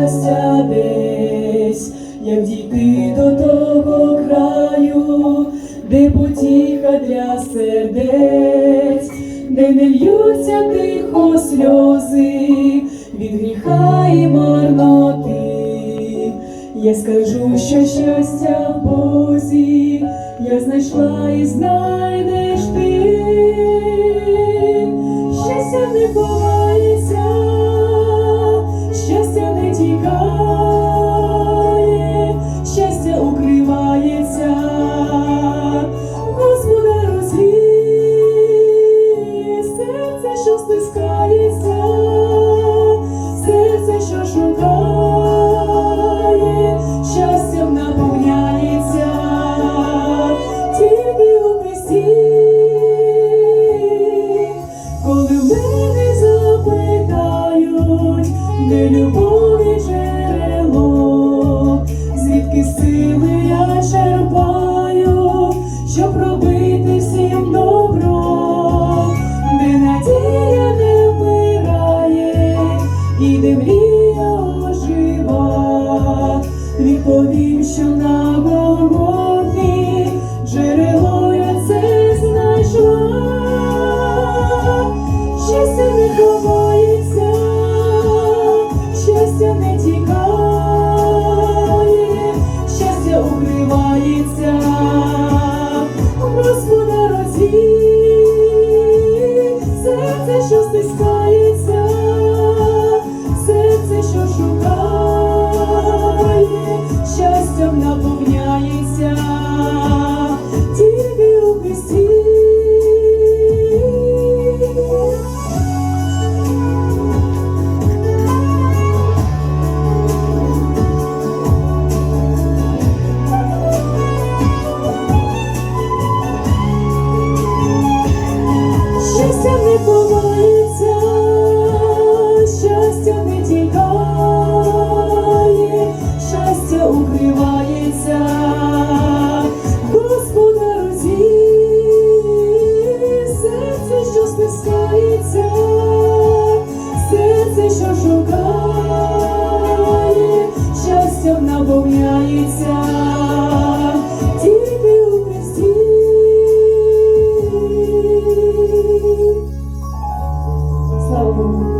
щастя десь, як дійти до того краю, де потіха для сердець, де не льються тихо сльози, від гріха і марноти. Я скажу, що щастя в Бозі я знайшла і знайдеш ти. У Коли мене запитають, де джерело, звідки сили я черпаю, щоб робити всім добро, де не вмирає, і де мрія не ховається, щастя не тікає, щастя укривається, Господа розвій, серце, що стискається, тікає, щастя укривається, Господа розі, серце, що стискається, серце, що шукає, щастям наповняється. Слава Богу.